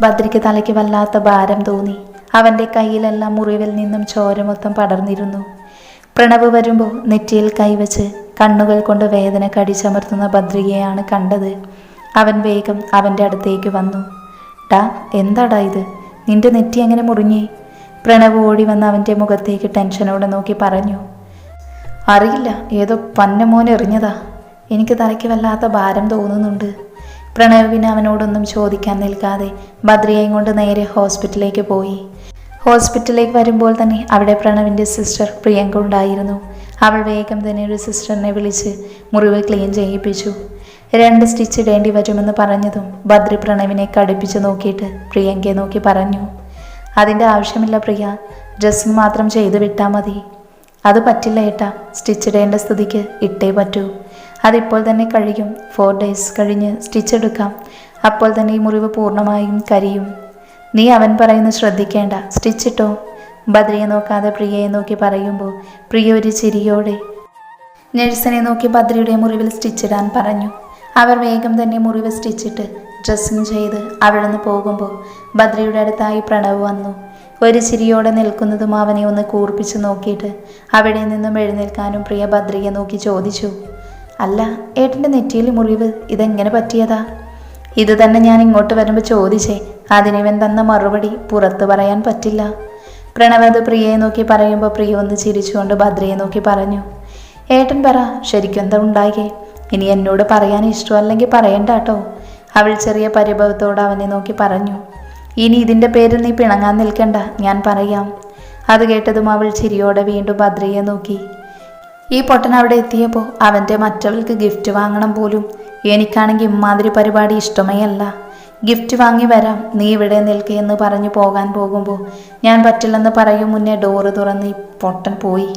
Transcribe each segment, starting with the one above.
ഭദ്രയ്ക്ക് തലയ്ക്ക് വല്ലാത്ത ഭാരം തോന്നി. അവന്റെ കയ്യിലെല്ലാം മുറിവിൽ നിന്നും ചോര മൊത്തം പടർന്നിരുന്നു. പ്രണവ് വരുമ്പോൾ നെറ്റിയിൽ കൈവച്ച് കണ്ണുകൾ കൊണ്ട് വേദന കടിച്ചമർത്തുന്ന ഭദ്രികയാണ് കണ്ടത്. അവൻ വേഗം അവന്റെ അടുത്തേക്ക് വന്നു. ടാ എന്താടാ ഇത്? നിന്റെ നെറ്റി എങ്ങനെ മുറിഞ്ഞേ? പ്രണവ് ഓടി വന്ന് അവന്റെ മുഖത്തേക്ക് ടെൻഷനോടെ നോക്കി പറഞ്ഞു. അറിയില്ല ഏതോ പന്നമോൻ എറിഞ്ഞതാ. എനിക്ക് തലയ്ക്ക് വല്ലാത്ത ഭാരം തോന്നുന്നുണ്ട്. പ്രണവിന് അവനോടൊന്നും ചോദിക്കാൻ നിൽക്കാതെ ഭദ്രയെയും കൊണ്ട് നേരെ ഹോസ്പിറ്റലിലേക്ക് പോയി. ഹോസ്പിറ്റലിലേക്ക് വരുമ്പോൾ തന്നെ അവിടെ പ്രണവിന്റെ സിസ്റ്റർ പ്രിയങ്ക ഉണ്ടായിരുന്നു. അവൾ വേഗം തന്നെ ഒരു സിസ്റ്ററിനെ വിളിച്ച് മുറിവ് ക്ലീൻ ചെയ്യിപ്പിച്ചു. രണ്ട് സ്റ്റിച്ച് ഇടേണ്ടി വരുമെന്ന് പറഞ്ഞതും ബദ്രി പ്രണവിനെ കടുപ്പിച്ച് നോക്കിയിട്ട് പ്രിയങ്കയെ നോക്കി പറഞ്ഞു അതിന്റെ ആവശ്യമില്ല പ്രിയ ഡ്രസ്സിങ് മാത്രം ചെയ്ത് വിട്ടാൽ മതി. അത് പറ്റില്ല ഏട്ടാ സ്റ്റിച്ച് ഇടേണ്ട സ്ഥിതിക്ക് ഇട്ടേ പറ്റൂ. അതിപ്പോൾ തന്നെ കഴിയും. ഫോർ ഡേയ്സ് കഴിഞ്ഞ് സ്റ്റിച്ച് എടുക്കാം. അപ്പോൾ തന്നെ ഈ മുറിവ് പൂർണമായും കരിയും. നീ അവൻ പറയുന്നത് ശ്രദ്ധിക്കേണ്ട. സ്റ്റിച്ച് ഇട്ടോ? ബദ്രിയെ നോക്കാതെ പ്രിയയെ നോക്കി പറയുമ്പോൾ പ്രിയ ഒരു ചിരിയോടെ നഴ്സിനെ നോക്കി ബദ്രിയുടെ മുറിവിൽ സ്റ്റിച്ചിടാൻ പറഞ്ഞു. അവർ വേഗം തന്നെ മുറിവ് സ്റ്റിച്ചിട്ട് ഡ്രസ്സിങ് ചെയ്ത് അവിടെ നിന്ന് പോകുമ്പോൾ ബദ്രിയുടെ അടുത്തായി പ്രണവ് വന്നു. ഒരു ചിരിയോടെ നിൽക്കുന്നതും അവനെ ഒന്ന് കൂർപ്പിച്ച് നോക്കിയിട്ട് അവിടെ നിന്നും എഴുന്നേൽക്കാനും പ്രിയ ബദ്രിയെ നോക്കി ചോദിച്ചു. അല്ല ഏട്ടന്റെ നെറ്റിയിൽ മുറിവ് ഇതെങ്ങനെ പറ്റിയതാ? ഇത് തന്നെ ഞാൻ ഇങ്ങോട്ട് വരുമ്പോൾ ചോദിച്ചേ അതിനിവൻ തന്ന മറുപടി പുറത്തു പറയാൻ പറ്റില്ല. പ്രണവ് അത് പ്രിയയെ നോക്കി പറയുമ്പോൾ പ്രിയ ഒന്ന് ചിരിച്ചുകൊണ്ട് ഭദ്രയെ നോക്കി പറഞ്ഞു ഏട്ടൻ പറ ശരിക്കും എന്താ ഉണ്ടായേ? ഇനി എന്നോട് പറയാൻ ഇഷ്ടമല്ലെങ്കിൽ പറയണ്ട കേട്ടോ. അവൾ ചെറിയ പരിഭവത്തോട് അവനെ നോക്കി പറഞ്ഞു ഇനി ഇതിന്റെ പേരിൽ നീ പിണങ്ങാൻ നിൽക്കണ്ട ഞാൻ പറയാം. അത് കേട്ടതും അവൾ ചിരിയോടെ വീണ്ടും ഭദ്രയെ നോക്കി ഈ പൊട്ടൻ അവിടെ എത്തിയപ്പോൾ അവന്റെ മറ്റവൾക്ക് ഗിഫ്റ്റ് വാങ്ങണം പോലും. എനിക്കാണെങ്കിൽ ഇമ്മാതിരി പരിപാടി ഇഷ്ടമേ അല്ല. ഗിഫ്റ്റ് വാങ്ങി വരാം നീ ഇവിടെ നിൽക്കേ എന്ന് പറഞ്ഞു പോകാൻ പോകുമ്പോൾ ഞാൻ പറ്റില്ലെന്ന് പറയും മുന്നേ ഡോറ് തുറന്ന് ഈ പൊട്ടൻ പോയി.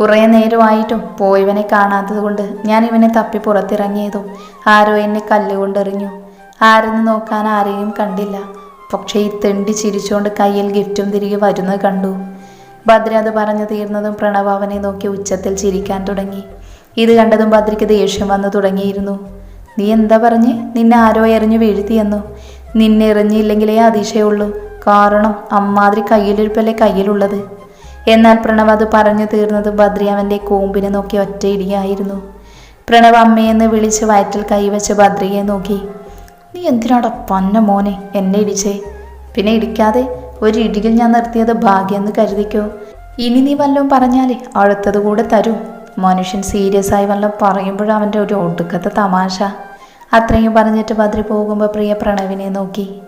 കുറേ നേരമായിട്ടും പോയവനെ കാണാത്തത് കൊണ്ട് ഞാൻ ഇവനെ തപ്പി പുറത്തിറങ്ങിയതും ആരോ എന്നെ കല്ലുകൊണ്ടെറിഞ്ഞു. ആരെന്ന് നോക്കാൻ ആരെയും കണ്ടില്ല. പക്ഷേ ഈ തെണ്ടി ചിരിച്ചുകൊണ്ട് കയ്യിൽ ഗിഫ്റ്റും തിരികെ വരുന്നത് കണ്ടു. ഭദ്ര അത് പറഞ്ഞു തീർന്നതും പ്രണവ് അവനെ നോക്കി ഉച്ചത്തിൽ ചിരിക്കാൻ തുടങ്ങി. ഇത് കണ്ടതും ഭദ്രയ്ക്ക് ദേഷ്യം വന്നു തുടങ്ങിയിരുന്നു. നീ എന്താ പറഞ്ഞ്? നിന്നെ ആരോ എറിഞ്ഞു വീഴ്ത്തിയെന്നു? നിന്നെ എറിഞ്ഞില്ലെങ്കിലേ അതിശയുള്ളൂ. കാരണം അമ്മാതിരി കയ്യിലിരിപ്പല്ലേ കയ്യിലുള്ളത്? എന്നാൽ പ്രണവ് അത് പറഞ്ഞു തീർന്നത് ബദ്രി അവന്റെ കൂമ്പിനെ നോക്കി ഒറ്റയിടിയായിരുന്നു. പ്രണവ് അമ്മയെന്ന് വിളിച്ച് വയറ്റിൽ കൈവച്ച് ബദ്രിയെ നോക്കി. നീ എന്തിനാടാ പന്ന മോനെ? എന്നെ ഇടിച്ചേ? പിന്നെ ഇടിക്കാതെ ഒരു ഇടിയിൽ ഞാൻ നിർത്തിയത് ഭാഗ്യമെന്ന് കരുതിക്കോ? ഇനി നീ വല്ലതും പറഞ്ഞാലേ അടുത്തത് കൂടെ തരും. മനുഷ്യൻ സീരിയസ് ആയി വല്ലതും പറയുമ്പോഴും അവന്റെ ഒരു ഒടുക്കത്തെ തമാശ. അത്രയും പറഞ്ഞിട്ട് ബദ്രി പോകുമ്പോൾ പ്രിയ പ്രണവിനെ നോക്കി.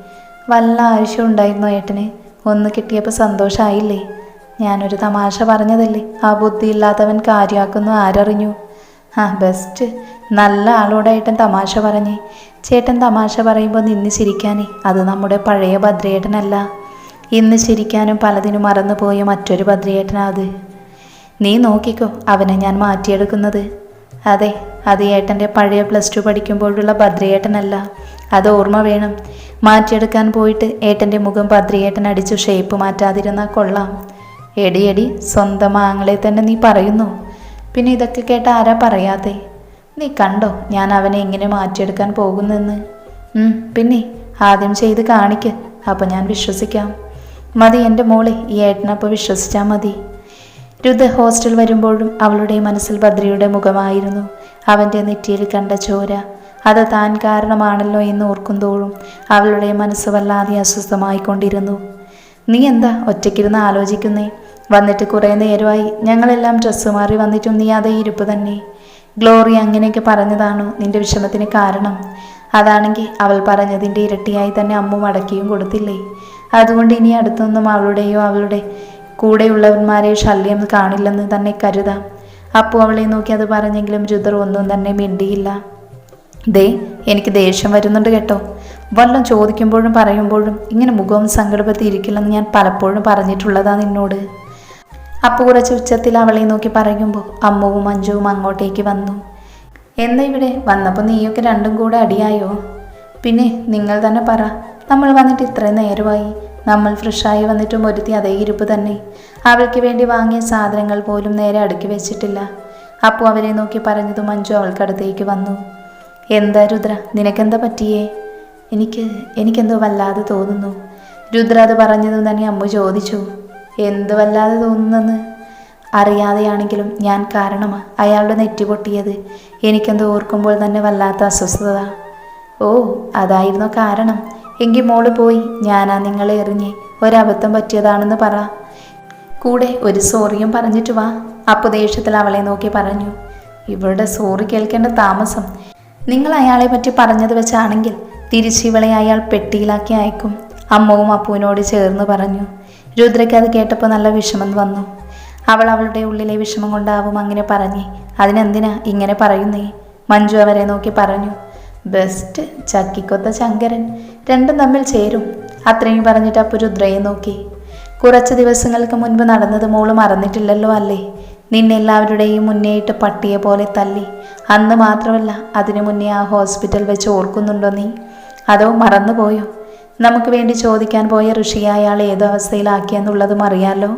വല്ല ആവശ്യം ഉണ്ടായിരുന്നു ഏട്ടന്? ഒന്ന് കിട്ടിയപ്പോൾ സന്തോഷമായില്ലേ ഞാനൊരു തമാശ പറഞ്ഞതല്ലേ? ആ ബുദ്ധിയില്ലാത്തവൻ കാര്യമാക്കുന്നു ആരറിഞ്ഞു? ആ ബെസ്റ്റ് നല്ല ആളോടായിട്ടും തമാശ പറഞ്ഞേ. ചേട്ടൻ തമാശ പറയുമ്പോൾ നിന്ന് ചിരിക്കാനേ. അത് നമ്മുടെ പഴയ ഭദ്രയേട്ടനല്ല ഇന്ന് ചിരിക്കാനും പലതിനും മറന്നുപോയ മറ്റൊരു ഭദ്രയേട്ടനാ അത് നീ നോക്കിക്കോ അവനെ ഞാൻ മാറ്റിയെടുക്കുന്നത്. അതെ അത് ഏട്ടന്റെ പഴയ പ്ലസ് ടു പഠിക്കുമ്പോഴുള്ള ഭദ്രയേട്ടനല്ല. അത് ഓർമ്മ വേണം. മാറ്റിയെടുക്കാൻ പോയിട്ട് ഏട്ടന്റെ മുഖം ഭദ്രയേട്ടൻ അടിച്ചു ഷേപ്പ് മാറ്റാതിരുന്നാൽ കൊള്ളാം. എടിയടി എടി സ്വന്തം ആങ്ങളെ തന്നെ നീ പറയുന്നു. പിന്നെ ഇതൊക്കെ കേട്ട ആരാ പറയാതെ നീ കണ്ടോ ഞാൻ അവനെ എങ്ങനെ മാറ്റിയെടുക്കാൻ പോകുന്നെന്ന്? പിന്നെ ആദ്യം ചെയ്ത് കാണിക്ക്. അപ്പം ഞാൻ വിശ്വസിക്കാം. മതി എന്റെ മോളെ ഈ ഏട്ടനപ്പോൾ വിശ്വസിച്ചാൽ മതി. രുദ്ര ഹോസ്റ്റൽ വരുമ്പോഴും അവളുടെ മനസ്സിൽ ബദ്രിയുടെ മുഖമായിരുന്നു. അവന്റെ നെറ്റിയിൽ കണ്ട ചോര അത് താൻ കാരണമാണല്ലോ എന്ന് ഓർക്കുന്തോറും അവളുടെ മനസ്സ് വല്ലാതെ അസ്വസ്ഥമായിക്കൊണ്ടിരുന്നു. നീ എന്താ ഒറ്റയ്ക്കിരുന്ന് ആലോചിക്കുന്നേ? വന്നിട്ട് കുറേ നേരമായി ഞങ്ങളെല്ലാം ഡ്രസ്സ് മാറി വന്നിട്ടും നീ അതേ ഇരിപ്പ് തന്നെ. ഗ്ലോറി അങ്ങനെയൊക്കെ പറഞ്ഞതാണോ നിന്റെ വിഷമത്തിന് കാരണം? അതാണെങ്കിൽ അവൾ പറഞ്ഞതിന്റെ ഇരട്ടിയായി തന്നെ അമ്മ മടക്കിയും കൊടുത്തില്ലേ? അതുകൊണ്ട് ഇനി അടുത്തൊന്നും അവളുടെയോ അവളുടെ കൂടെയുള്ളവന്മാരെ ശല്യം കാണില്ലെന്ന് തന്നെ കരുതാം. അപ്പോൾ അവളെ നോക്കി അത് പറഞ്ഞെങ്കിലും രുദ്ര ഒന്നും തന്നെ മിണ്ടിയില്ല. ദേ എനിക്ക് ദേഷ്യം വരുന്നുണ്ട് കേട്ടോ. വല്ലതും ചോദിക്കുമ്പോഴും പറയുമ്പോഴും ഇങ്ങനെ മുഖവും സങ്കടപ്പെട്ട് ഇരിക്കില്ലെന്ന് ഞാൻ പലപ്പോഴും പറഞ്ഞിട്ടുള്ളതാ നിന്നോട്. അപ്പോൾ കുറച്ച് ഉച്ചത്തിൽ അവളെ നോക്കി പറയുമ്പോൾ അമ്മവും മഞ്ജുവും അങ്ങോട്ടേക്ക് വന്നു. എന്നാ ഇവിടെ? വന്നപ്പോൾ നീയൊക്കെ രണ്ടും കൂടെ അടിയായോ? പിന്നെ നിങ്ങൾ തന്നെ പറ. നമ്മൾ വന്നിട്ട് ഇത്ര നേരമായി. നമ്മൾ ഫ്രഷായി വന്നിട്ടും ഒരുത്തി അതേ ഇരിപ്പ് തന്നെ. അവൾക്ക് വേണ്ടി വാങ്ങിയ സാധനങ്ങൾ പോലും നേരെ അടുക്കി വെച്ചിട്ടില്ല. അപ്പോൾ അവരെ നോക്കി പറഞ്ഞത് മഞ്ജു അവൾക്കടുത്തേക്ക് വന്നു. എന്താ രുദ്ര നിനക്കെന്താ പറ്റിയേ? എനിക്ക് എനിക്കെന്തോ വല്ലാതെ തോന്നുന്നു. രുദ്ര അത് പറഞ്ഞതും തന്നെ അമ്മു ചോദിച്ചു. എന്ത് വല്ലാതെ തോന്നുന്നെന്ന്? അറിയാതെയാണെങ്കിലും ഞാൻ കാരണമാ അയാളുടെ നെറ്റി പൊട്ടിയത്. എനിക്കെന്തോ ഓർക്കുമ്പോൾ തന്നെ വല്ലാത്ത അസ്വസ്ഥത. ഓ അതായിരുന്നു കാരണം? എങ്കിൽ മോൾ പോയി. ഞാനാ നിങ്ങളെ എറിഞ്ഞ്. ഒരബദ്ധം പറ്റിയതാണെന്ന് പറ. കൂടെ ഒരു സോറിയും പറഞ്ഞിട്ട് വാ. അപ്പോൾ ദേഷ്യത്തിൽ അവളെ നോക്കി പറഞ്ഞു. ഇവളുടെ സോറി കേൾക്കേണ്ട താമസം. നിങ്ങൾ അയാളെ പറ്റി പറഞ്ഞത് വെച്ചാണെങ്കിൽ തിരിച്ചിവളെ അയാൾ പെട്ടിയിലാക്കി അയക്കും. അമ്മവും അപ്പുവിനോട് ചേർന്ന് പറഞ്ഞു. രുദ്രയ്ക്ക് അത് കേട്ടപ്പോൾ നല്ല വിഷമം വന്നു. അവൾ അവളുടെ ഉള്ളിലെ വിഷമം കൊണ്ടാവും അങ്ങനെ പറഞ്ഞേ. അതിനെന്തിനാ ഇങ്ങനെ പറയുന്നേ? മഞ്ജു അവരെ നോക്കി പറഞ്ഞു. ബെസ്റ്റ് ചക്കിക്കൊത്ത ശങ്കരൻ. രണ്ടും തമ്മിൽ ചേരും. അത്രയും പറഞ്ഞിട്ട് അപ്പൊ രുദ്രയെ നോക്കി. കുറച്ച് ദിവസങ്ങൾക്ക് മുൻപ് നടന്നത് മോൾ മറന്നിട്ടില്ലല്ലോ അല്ലേ? നിന്നെല്ലാവരുടെയും മുന്നേയിട്ട് പട്ടിയെ പോലെ തല്ലി. അന്ന് മാത്രമല്ല അതിനു മുന്നേ ആ ഹോസ്പിറ്റൽ വെച്ച് ഓർക്കുന്നുണ്ടോ നീ? അതോ മറന്നുപോയോ? നമുക്ക് വേണ്ടി ചോദിക്കാൻ പോയ ഋഷിയെ അയാൾ ഏതോ അവസ്ഥയിലാക്കിയെന്നുള്ളതും അറിയാലോ?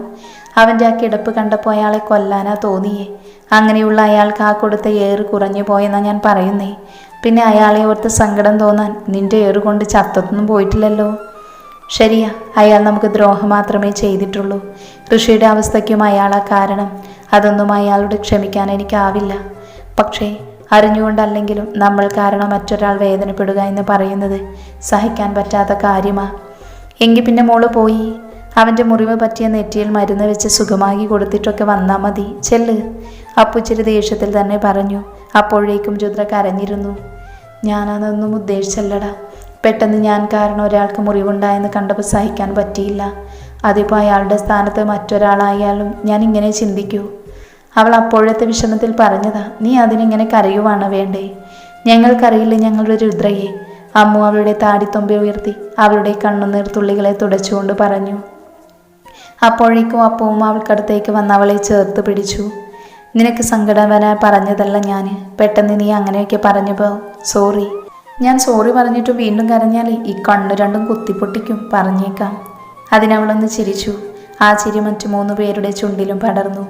അവന്റെ ആ കിടപ്പ് കണ്ടപ്പോൾ അയാളെ കൊല്ലാനാ തോന്നിയേ. അങ്ങനെയുള്ള അയാൾക്ക് ആ കൊടുത്ത ഏറ് കുറഞ്ഞു പോയെന്നാ ഞാൻ പറയുന്നേ. പിന്നെ അയാളെ ഓർത്ത് സങ്കടം തോന്നാൻ നിന്റെ ഏറുകൊണ്ട് ചത്തൊന്നും പോയിട്ടില്ലല്ലോ. ശരിയാ അയാൾ നമുക്ക് ദ്രോഹം മാത്രമേ ചെയ്തിട്ടുള്ളൂ. ഋഷിയുടെ അവസ്ഥയ്ക്കും അയാളാ കാരണം. അതൊന്നും അയാളോട് ക്ഷമിക്കാൻ എനിക്കാവില്ല. പക്ഷേ അറിഞ്ഞുകൊണ്ടല്ലെങ്കിലും നമ്മൾ കാരണം മറ്റൊരാൾ വേദനപ്പെടുക എന്ന് പറയുന്നത് സഹിക്കാൻ പറ്റാത്ത കാര്യമാ. എങ്കിൽ പിന്നെ മോൾ പോയി. അവന്റെ മുറിവ് പറ്റിയ നെറ്റിയിൽ മരുന്ന് വെച്ച് സുഖമാക്കി കൊടുത്തിട്ടൊക്കെ വന്നാൽ മതി. ചെല്ല്. അപ്പുച്ചിരി ദേഷ്യത്തിൽ തന്നെ പറഞ്ഞു. അപ്പോഴേക്കും രുദ്ര കരഞ്ഞിരുന്നു. ഞാനതൊന്നും ഉദ്ദേശിച്ചല്ലടാ. പെട്ടെന്ന് ഞാൻ കാരണം ഒരാൾക്ക് മുറിവുണ്ടായെന്ന് കണ്ടപ്പോൾ സഹിക്കാൻ പറ്റിയില്ല. അതിപ്പോൾ അയാളുടെ സ്ഥാനത്ത് മറ്റൊരാളായാലും ഞാൻ ഇങ്ങനെ ചിന്തിക്കൂ. അവൾ അപ്പോഴത്തെ വിഷമത്തിൽ പറഞ്ഞതാ നീ അതിനിങ്ങനെ കരയുവാണ് വേണ്ടേ? ഞങ്ങൾക്കറിയില്ല ഞങ്ങളുടെ രുദ്രയെ. അമ്മു അവളുടെ താടിത്തൊമ്പി ഉയർത്തി അവളുടെ കണ്ണുനീർ തുള്ളികളെ തുടച്ചുകൊണ്ട് പറഞ്ഞു. അപ്പോഴേക്കും അപ്പവും അവൾക്കടുത്തേക്ക് വന്ന് അവളെ ചേർത്ത് പിടിച്ചു. നിനക്ക് സങ്കടം വരാൻ പറഞ്ഞതല്ല ഞാൻ പെട്ടെന്ന് നീ അങ്ങനെയൊക്കെ പറഞ്ഞപ്പോൾ സോറി. ഞാൻ സോറി പറഞ്ഞിട്ട് വീണ്ടും കരഞ്ഞാൽ ഈ കണ്ണു രണ്ടും കുത്തിപ്പൊട്ടിക്കും പറഞ്ഞേക്കാം. അതിനവളൊന്ന് ചിരിച്ചു. ആ ചിരി മറ്റു മൂന്ന് പേരുടെ ചുണ്ടിലും പടർന്നു.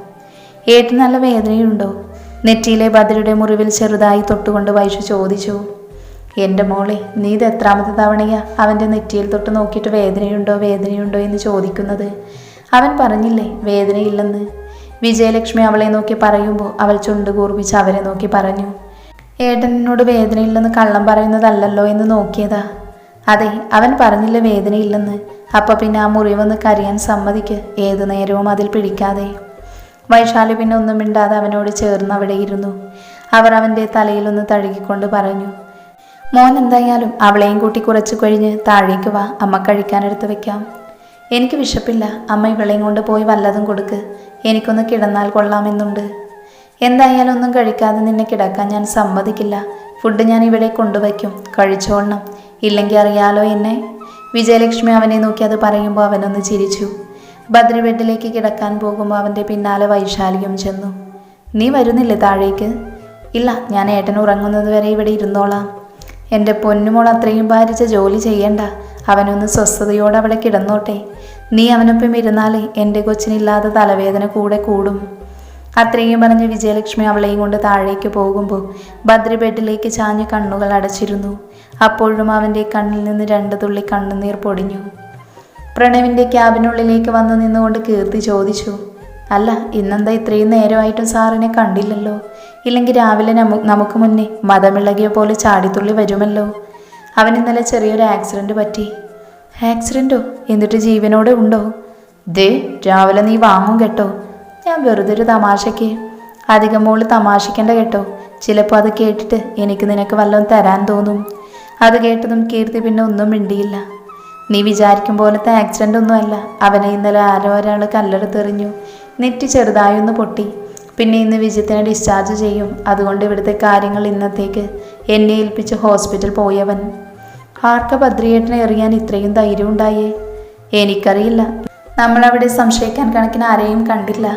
ഏട്ട് നല്ല വേദനയുണ്ടോ? നെറ്റിയിലെ ബദരുടെ മുറിവിൽ ചെറുതായി തൊട്ടുകൊണ്ട് വൈഷു ചോദിച്ചു. എന്റെ മോളെ നീ ഇത് എത്രാമത്തെ തവണയാ അവന്റെ നെറ്റിയിൽ തൊട്ട് നോക്കിയിട്ട് വേദനയുണ്ടോ വേദനയുണ്ടോ എന്ന് ചോദിക്കുന്നത്? അവൻ പറഞ്ഞില്ലേ വേദനയില്ലെന്ന്. വിജയലക്ഷ്മി അവളെ നോക്കി പറയുമ്പോൾ അവൾ ചുണ്ട് കൂർപ്പിച്ച് അവരെ നോക്കി പറഞ്ഞു. ഏട്ടനോട് വേദനയില്ലെന്ന് കള്ളം പറയുന്നതല്ലല്ലോ എന്ന് നോക്കിയതാ. അതെ അവൻ പറഞ്ഞില്ല വേദനയില്ലെന്ന്. അപ്പൊ പിന്നെ ആ മുറിവൊന്ന് കരയാൻ സമ്മതിക്ക്. ഏതു നേരവും അതിൽ പിടിക്കാതെ. വൈശാലി പിന്നെ ഒന്നും മിണ്ടാതെ അവനോട് ചേർന്ന് അവിടെ ഇരുന്നു. അവർ അവന്റെ തലയിലൊന്ന് തഴുകിക്കൊണ്ട് പറഞ്ഞു മോൻ എന്തായാലും അവളെയും കൂട്ടി കുറച്ച് കഴിഞ്ഞ് താഴേക്ക് വാ. അമ്മ കഴിക്കാനെടുത്ത് വെക്കാം. എനിക്ക് വിശപ്പില്ല. അമ്മ ഇവളെയും കൊണ്ട് പോയി വല്ലതും കൊടുക്ക്. എനിക്കൊന്ന് കിടന്നാൽ കൊള്ളാമെന്നുണ്ട്. എന്തായാലും ഒന്നും കഴിക്കാതെ നിന്നെ കിടക്കാൻ ഞാൻ സമ്മതിക്കില്ല. ഫുഡ് ഞാൻ ഇവിടെ കൊണ്ടുവയ്ക്കും. കഴിച്ചോളണം. ഇല്ലെങ്കിൽ അറിയാലോ എന്നെ? വിജയലക്ഷ്മി അവനെ നോക്കി അത് പറയുമ്പോൾ അവനൊന്ന് ചിരിച്ചു. ബദ്രി ബെഡിലേക്ക് കിടക്കാൻ പോകുമ്പോൾ അവന്റെ പിന്നാലെ വൈശാലിയും ചെന്നു. നീ വരുന്നില്ലേ താഴേക്ക്? ഇല്ല ഞാൻ ഏട്ടൻ ഉറങ്ങുന്നത് വരെ ഇവിടെ ഇരുന്നോളാം. എന്റെ പൊന്നുമോൾ അത്രയും ഭാരിച്ച ജോലി ചെയ്യണ്ട. അവനൊന്ന് സ്വസ്ഥതയോടെ അവിടെ കിടന്നോട്ടെ. നീ അവനൊപ്പം ഇരുന്നാലേ എന്റെ കൊച്ചിനില്ലാതെ തലവേദന കൂടെ കൂടും. അത്രയും പറഞ്ഞ് വിജയലക്ഷ്മി അവളെയും കൊണ്ട് താഴേക്ക് പോകുമ്പോൾ ഭദ്ര ബെഡിലേക്ക് ചാഞ്ഞ് കണ്ണുകൾ അടച്ചിരുന്നു. അപ്പോഴും അവന്റെ കണ്ണിൽ നിന്ന് രണ്ട് തുള്ളി കണ്ണുനീർ പൊടിഞ്ഞു. പ്രണവിന്റെ ക്യാബിനുള്ളിലേക്ക് വന്നു നിന്നുകൊണ്ട് കീർത്തി ചോദിച്ചു അല്ല ഇന്നെന്താ ഇത്രയും നേരമായിട്ടും സാറിനെ കണ്ടില്ലല്ലോ? ഇല്ലെങ്കിൽ രാവിലെ നമു നമുക്ക് മുന്നേ മതമിളകിയ പോലെ ചാടിത്തുള്ളി വരുമല്ലോ? അവൻ ഇന്നലെ ചെറിയൊരു ആക്സിഡന്റ് പറ്റി. ആക്സിഡന്റോ എന്നിട്ട് ജീവനോടെ ഉണ്ടോ? ദേ രാവിലെ നീ വാങ്ങും കേട്ടോ. ഞാൻ വെറുതെ ഒരു തമാശയ്ക്ക് അധികം മോൾ തമാശിക്കേണ്ട കേട്ടോ. ചിലപ്പോൾ അത് കേട്ടിട്ട് എനിക്ക് നിനക്ക് വല്ലതും തരാൻ തോന്നും. അത് കേട്ടതും കീർത്തി പിന്നെ ഒന്നും മിണ്ടിയില്ല. നീ വിചാരിക്കും പോലത്തെ ആക്സിഡന്റ് ഒന്നുമല്ല അവനെ ഇന്നലെ ആരോ ഒരാൾ കല്ലെടുത്തെറിഞ്ഞു ചെറുതായി ഒന്ന് പൊട്ടി. പിന്നെ ഇന്ന് വിജിത്തിനെ ഡിസ്ചാർജ് ചെയ്യും. അതുകൊണ്ട് ഇവിടുത്തെ കാര്യങ്ങൾ ഇന്നത്തേക്ക് എന്നെ ഏൽപ്പിച്ച് ഹോസ്പിറ്റൽ പോയവൻ. ആർക്ക ഭദ്രിയേട്ടനെ എറിയാൻ ഇത്രയും ധൈര്യം ഉണ്ടായേ? എനിക്കറിയില്ല. നമ്മളവിടെ സംശയിക്കാൻ കണക്കിന് ആരെയും കണ്ടില്ല.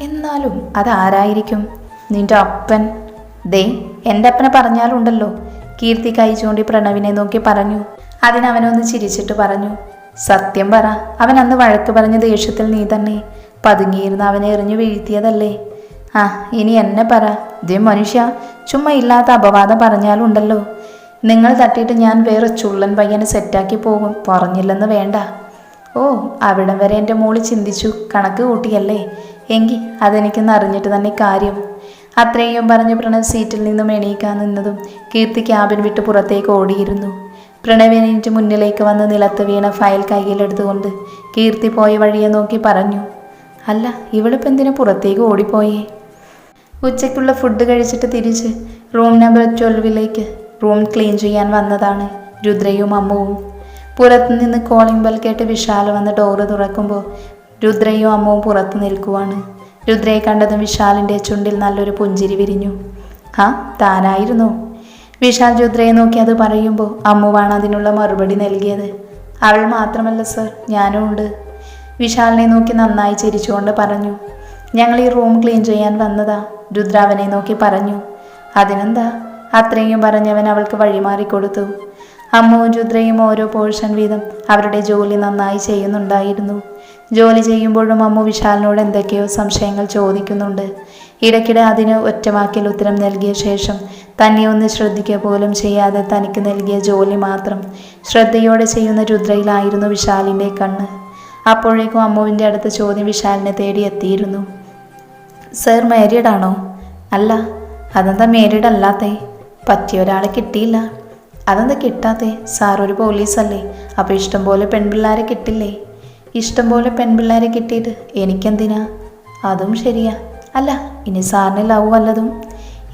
എന്നാലും അതാരായിരിക്കും? നിന്റെ അപ്പൻ. ദേ എന്റെ അപ്പനെ പറഞ്ഞാലുണ്ടല്ലോ. കീർത്തി കൈ ചൂണ്ടി പ്രണവിനെ നോക്കി പറഞ്ഞു. അതിനവനൊന്ന് ചിരിച്ചിട്ട് പറഞ്ഞു സത്യം പറ അവൻ അന്ന് വഴക്ക് പറഞ്ഞ ദേഷ്യത്തിൽ നീ തന്നെ പതുങ്ങിയിരുന്ന് അവനെ എറിഞ്ഞു വീഴ്ത്തിയതല്ലേ? ആ ഇനി എന്നെ പറ. ദേ മനുഷ്യ ചുമ്മാ ഇല്ലാത്ത അപവാദം പറഞ്ഞാലുണ്ടല്ലോ. നിങ്ങൾ തട്ടിയിട്ട് ഞാൻ വേറെ ചുള്ളൻ പയ്യനെ സെറ്റാക്കി പോകും. പറഞ്ഞില്ലെന്ന് വേണ്ട. ഓ അവിടം വരെ എന്റെ മോൾ ചിന്തിച്ചു. കണക്ക് കൂട്ടിയല്ലേ? എങ്കിൽ അതെനിക്കൊന്ന് അറിഞ്ഞിട്ട് തന്നെ കാര്യം. അത്രയും പറഞ്ഞ് പ്രണവ് സീറ്റിൽ നിന്നും എണീക്കാൻ നിന്നതും കീർത്തി ക്യാബിൻ വിട്ട് പുറത്തേക്ക് ഓടിയിരുന്നു. പ്രണവ് എണീറ്റ് മുന്നിലേക്ക് വന്ന് നിലത്ത് വീണ ഫയൽ കയ്യിലെടുത്തുകൊണ്ട് കീർത്തി പോയ വഴിയെ നോക്കി പറഞ്ഞു അല്ല ഇവളിപ്പോൾ എന്തിനു പുറത്തേക്ക് ഓടിപ്പോയേ? ഉച്ചയ്ക്കുള്ള ഫുഡ് കഴിച്ചിട്ട് തിരിച്ച് റൂം നമ്പർ ട്വൽവിലേക്ക് റൂം ക്ലീൻ ചെയ്യാൻ വന്നതാണ് രുദ്രയും അമ്മുവും. പുറത്തു നിന്ന് കോളിംഗ് ബെൽ കേട്ട് വിശാൽ വന്ന് ഡോറ് തുറക്കുമ്പോൾ രുദ്രയും അമ്മവും പുറത്തു നിൽക്കുവാണ്. രുദ്രയെ കണ്ടതും വിശാലിന്റെ ചുണ്ടിൽ നല്ലൊരു പുഞ്ചിരി വിരിഞ്ഞു. ആ താനായിരുന്നു. വിശാൽ രുദ്രയെ നോക്കി അത് പറയുമ്പോൾ അമ്മുവാണ് അതിനുള്ള മറുപടി നൽകിയത്. അവൾ മാത്രമല്ല സർ. ഞാനും ഉണ്ട്. വിശാലിനെ നോക്കി നന്നായി ചിരിച്ചുകൊണ്ട് പറഞ്ഞു. ഞങ്ങൾ ഈ റൂം ക്ലീൻ ചെയ്യാൻ വന്നതാ രുദ്രാവനെ നോക്കി പറഞ്ഞു. അതിനെന്താ? അത്രയും പറഞ്ഞവൻ അവൾക്ക് വഴിമാറി കൊടുത്തു. അമ്മുവും രുദ്രയും ഓരോ പോർഷൻ വീതം അവരുടെ ജോലി നന്നായി ചെയ്യുന്നുണ്ടായിരുന്നു. ജോലി ചെയ്യുമ്പോഴും അമ്മു വിശാലിനോട് എന്തൊക്കെയോ സംശയങ്ങൾ ചോദിക്കുന്നുണ്ട്. ഇടയ്ക്കിടെ അതിന് ഒറ്റവാക്കിൽ ഉത്തരം നൽകിയ ശേഷം തന്നെ ഒന്ന് ശ്രദ്ധിക്കുക പോലും ചെയ്യാതെ തനിക്ക് നൽകിയ ജോലി മാത്രം ശ്രദ്ധയോടെ ചെയ്യുന്ന രുദ്രയിലായിരുന്നു വിശാലിന്റെ കണ്ണ്. അപ്പോഴേക്കും അമ്മുവിന്റെ അടുത്ത ചോദ്യം വിശാലിനെ തേടി എത്തിയിരുന്നു. സർ മാരീഡാണോ അല്ല അതെന്താ മാരീഡ് അല്ലാത്തേ? പറ്റിയ ഒരാളെ കിട്ടിയില്ല. അതെന്താ കിട്ടാതെ സാർ ഒരു പോലീസല്ലേ. അപ്പോൾ ഇഷ്ടംപോലെ പെൺപിള്ളേരെ കിട്ടില്ലേ? ഇഷ്ടംപോലെ പെൺപിള്ളേരെ കിട്ടിയിട്ട് എനിക്കെന്തിനാ? അതും ശരിയാ. അല്ല ഇനി സാറിന് ലവ് വല്ലതും?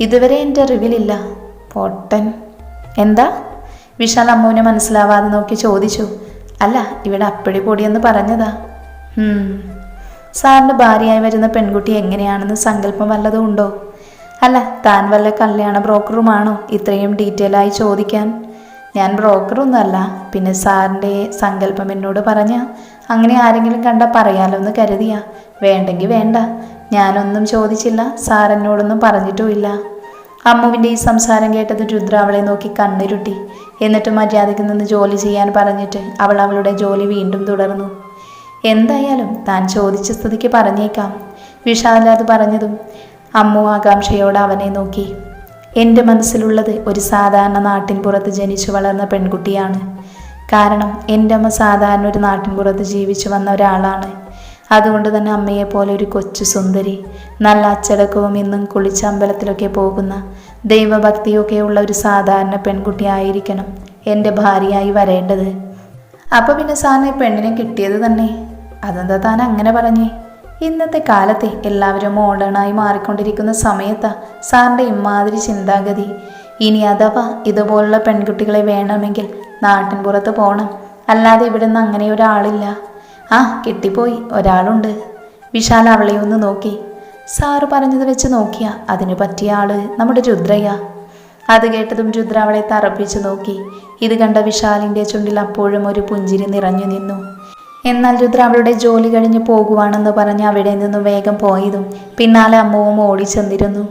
ഇതുവരെ എന്റെ അറിവിലില്ല. പൊട്ടൻ. എന്താ? വിശാൽ അമ്മുവിനെ മനസ്സിലാവാതെ നോക്കി ചോദിച്ചു. അല്ല ഇവിടെ അപ്പടി പൊടിയെന്ന് പറഞ്ഞതാ. സാറിന്റെ ഭാര്യയായി വരുന്ന പെൺകുട്ടി എങ്ങനെയാണെന്ന് സങ്കല്പം വല്ലതും ഉണ്ടോ? അല്ല താൻ വല്ല കല്യാണ ബ്രോക്കറുമാണോ ഇത്രയും ഡീറ്റെയിൽ ആയി ചോദിക്കാൻ? ഞാൻ ബ്രോക്കറൊന്നുമല്ല. പിന്നെ സാറിന്റെ സങ്കല്പം എന്നോട് പറഞ്ഞ അങ്ങനെ ആരെങ്കിലും കണ്ട പറയാലോ എന്ന് കരുതിയാ. വേണ്ടെങ്കിൽ വേണ്ട. ഞാനൊന്നും ചോദിച്ചില്ല. സാർ എന്നോടൊന്നും പറഞ്ഞിട്ടുമില്ല അമ്മുവിന്റെ ഈ സംസാരം കേട്ടത് രുദ്ര അവളെ നോക്കി കണ്ണിരുട്ടി. എന്നിട്ട് മര്യാദയ്ക്ക് നിന്ന് ജോലി ചെയ്യാൻ പറഞ്ഞിട്ട് അവൾ അവളുടെ ജോലി വീണ്ടും തുടർന്നു. എന്തായാലും താൻ ചോദിച്ച സ്ഥിതിക്ക് പറഞ്ഞേക്കാം. അത് പറഞ്ഞതും അമ്മു ആകാംക്ഷയോടെ അവനെ നോക്കി. എന്റെ മനസ്സിലുള്ളത് ഒരു സാധാരണ നാട്ടിൻ പുറത്ത് ജനിച്ചു വളർന്ന പെൺകുട്ടിയാണ്. കാരണം എന്റെ അമ്മ സാധാരണ ഒരു നാട്ടിൻ പുറത്ത് ജീവിച്ചു വന്ന ഒരാളാണ്. അതുകൊണ്ട് തന്നെ അമ്മയെ പോലെ ഒരു കൊച്ചു സുന്ദരി നല്ല അച്ചടക്കവും ഇന്നും കുളിച്ച അമ്പലത്തിലൊക്കെ പോകുന്ന ദൈവഭക്തിയൊക്കെയുള്ള ഒരു സാധാരണ പെൺകുട്ടി ആയിരിക്കണം എന്റെ ഭാര്യയായി വരേണ്ടത്. അപ്പോൾ പിന്നെ സാറിന് പെണ്ണിനെ കിട്ടിയത് തന്നെ? അതെന്താ താൻ അങ്ങനെ പറഞ്ഞേ? ഇന്നത്തെ കാലത്തെ എല്ലാവരും മോഡേണായി മാറിക്കൊണ്ടിരിക്കുന്ന സമയത്ത് സാറിന്റെ ഇമാതിരി ചിന്താഗതി. ഇനി അഥവാ ഇതുപോലുള്ള പെൺകുട്ടികളെ വേണമെങ്കിൽ നാട്ടിൻ പുറത്ത് പോകണം അല്ലാതെ ഇവിടെ നിന്ന് അങ്ങനെ ഒരാളില്ല. ആ കിട്ടിപ്പോയി. ഒരാളുണ്ട്. വിശാൽ അവളെ ഒന്ന് നോക്കി. സാറ് പറഞ്ഞത് വെച്ച് നോക്കിയാ അതിന് പറ്റിയ ആൾ നമ്മുടെ രുദ്രയ്യ. അത് കേട്ടതും രുദ്ര അവളെ തറപ്പിച്ചു നോക്കി. ഇത് കണ്ട വിശാലിന്റെ ചുണ്ടിൽ അപ്പോഴും ഒരു പുഞ്ചിരി നിറഞ്ഞു നിന്നു. എന്നാൽ രുദ്ര അവളുടെ ജോലി കഴിഞ്ഞ് പോകുവാണെന്ന് പറഞ്ഞ് അവിടെ നിന്നും വേഗം പോയതും പിന്നാലെ അമ്മുവും ഓടിച്ചെന്നിരുന്നു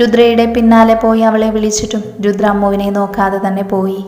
രുദ്രയുടെ പിന്നാലെ പോയി അവളെ വിളിച്ചിട്ടും രുദ്ര അമ്മുവിനെ നോക്കാതെ തന്നെ പോയി.